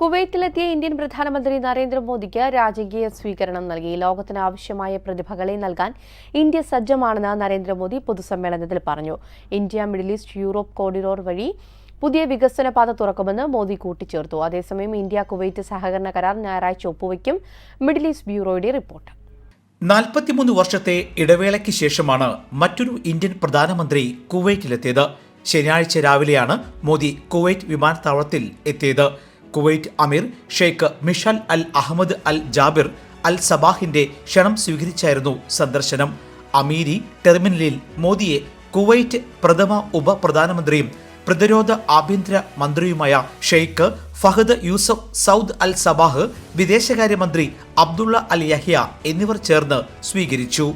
കുവൈറ്റിലെത്തിയ Indian പ്രധാനമന്ത്രി നരേന്ദ്രമോദിക്ക് രാജകീയ സ്വീകരണം നൽകി. ലോകത്തിന് ആവശ്യമായ പ്രതിഭകളെ നൽകാൻ ഇന്ത്യ സജ്ജമാണെന്ന് നരേന്ദ്രമോദി പൊതുസമ്മേളനത്തിൽ പറഞ്ഞു. India Middle East Europe corridor വഴി പുതിയ വികസന പാത തുറക്കുമെന്ന് മോദി കൂട്ടിച്ചേർത്തു. അതേസമയം ഇന്ത്യ കുവൈറ്റ് സഹകരണ കരാർ ഞായറാഴ്ച ഒപ്പുവയ്ക്കും മിഡിൽ ഈസ്റ്റ് ബ്യൂറോയുടെ റിപ്പോർട്ട്. നാൽപ്പത്തിമൂന്ന് വർഷത്തെ ഇടവേളയ്ക്ക് ശേഷമാണ് മറ്റൊരു ഇന്ത്യൻ പ്രധാനമന്ത്രി കുവൈറ്റിലെത്തിയത്. ശനിയാഴ്ച രാവിലെയാണ് മോദി കുവൈറ്റ് വിമാനത്താവളത്തിൽ എത്തിയത്. കുവൈറ്റ് അമീർ Sheikh Mishal Al Ahmad Al Jabir Al സബാഹിന്റെ ക്ഷണം സ്വീകരിച്ചായിരുന്നു സന്ദർശനം. അമീരി ടെർമിനലിൽ മോദിയെ കുവൈറ്റ് പ്രഥമ ഉപപ്രധാനമന്ത്രിയും പ്രതിരോധ ആഭ്യന്തര മന്ത്രിയുമായ Sheikh Fahad Yousef Saud Al Sabah വിദേശകാര്യമന്ത്രി അബ്ദുള്ള അൽ യഹ്യ എന്നിവർ ചേർന്ന് സ്വീകരിച്ചു.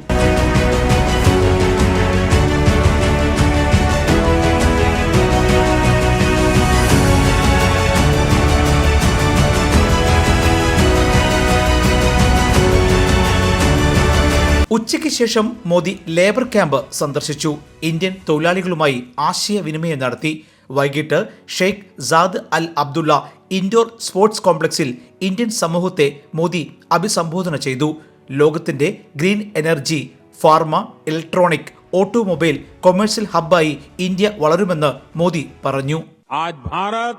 ഉച്ചയ്ക്ക് ശേഷം മോദി ലേബർ ക്യാമ്പ് സന്ദർശിച്ചു ഇന്ത്യൻ തൊഴിലാളികളുമായി ആശയവിനിമയം നടത്തി വൈകിട്ട് Sheikh Saad Al Abdullah indoor sports കോംപ്ലക്സിൽ ഇന്ത്യൻ സമൂഹത്തെ മോദി അഭിസംബോധന ചെയ്തു ലോകത്തിന്റെ green energy pharma electronic automobile commercial ഹബ്ബായി India വളരുമെന്ന് മോദി പറഞ്ഞു आज भारत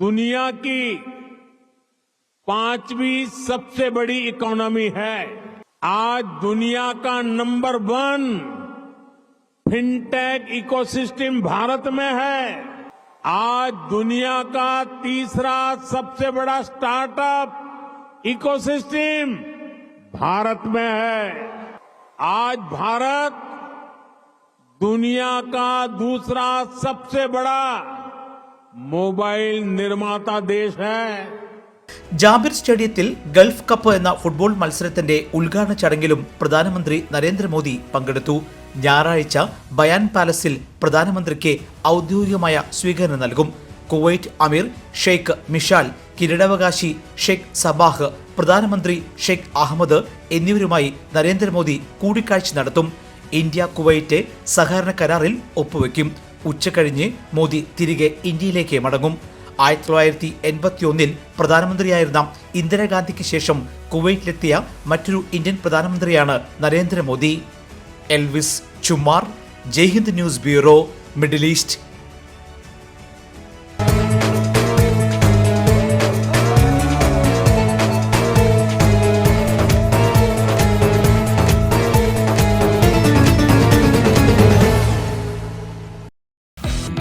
दुनिया की पांचवी सबसे बड़ी इकोनॉमी है आज दुनिया का number one fintech ecosystem Bharat में है। आज दुनिया का तीसरा सबसे बड़ा स्टार्टअप इकोसिस्टम भारत में है। आज भारत दुनिया का दूसरा सबसे बड़ा मोबाइल निर्माता देश है। ജാബിർ സ്റ്റേഡിയത്തിൽ ഗൾഫ് കപ്പ് എന്ന ഫുട്ബോൾ മത്സരത്തിന്റെ ഉദ്ഘാടന ചടങ്ങിലും പ്രധാനമന്ത്രി നരേന്ദ്രമോദി പങ്കെടുത്തു. ഞായറാഴ്ച ബയാൻ പാലസിൽ പ്രധാനമന്ത്രിക്ക് ഔദ്യോഗികമായ സ്വീകരണം നൽകും. കുവൈറ്റ് അമീർ ഷെയ്ഖ് മിഷാൽ കിരീടാവകാശി ഷെയ്ഖ് സബാഹ് പ്രധാനമന്ത്രി ഷെയ്ഖ് അഹമ്മദ് എന്നിവരുമായി നരേന്ദ്രമോദി കൂടിക്കാഴ്ച നടത്തും. ഇന്ത്യ കുവൈറ്റ് സഹകരണ കരാറിൽ ഒപ്പുവെക്കും. ഉച്ചകഴിഞ്ഞ് മോദി തിരികെ ഇന്ത്യയിലേക്ക് മടങ്ങും. ആയിരത്തി തൊള്ളായിരത്തി എൺപത്തി ഒന്നിൽ പ്രധാനമന്ത്രിയായിരുന്ന ഇന്ദിരാഗാന്ധിക്ക് ശേഷം കുവൈറ്റിലെത്തിയ മറ്റൊരു ഇന്ത്യൻ പ്രധാനമന്ത്രിയാണ് Narendra Modi. Elvis Chumar Jaihind news bureau Middle East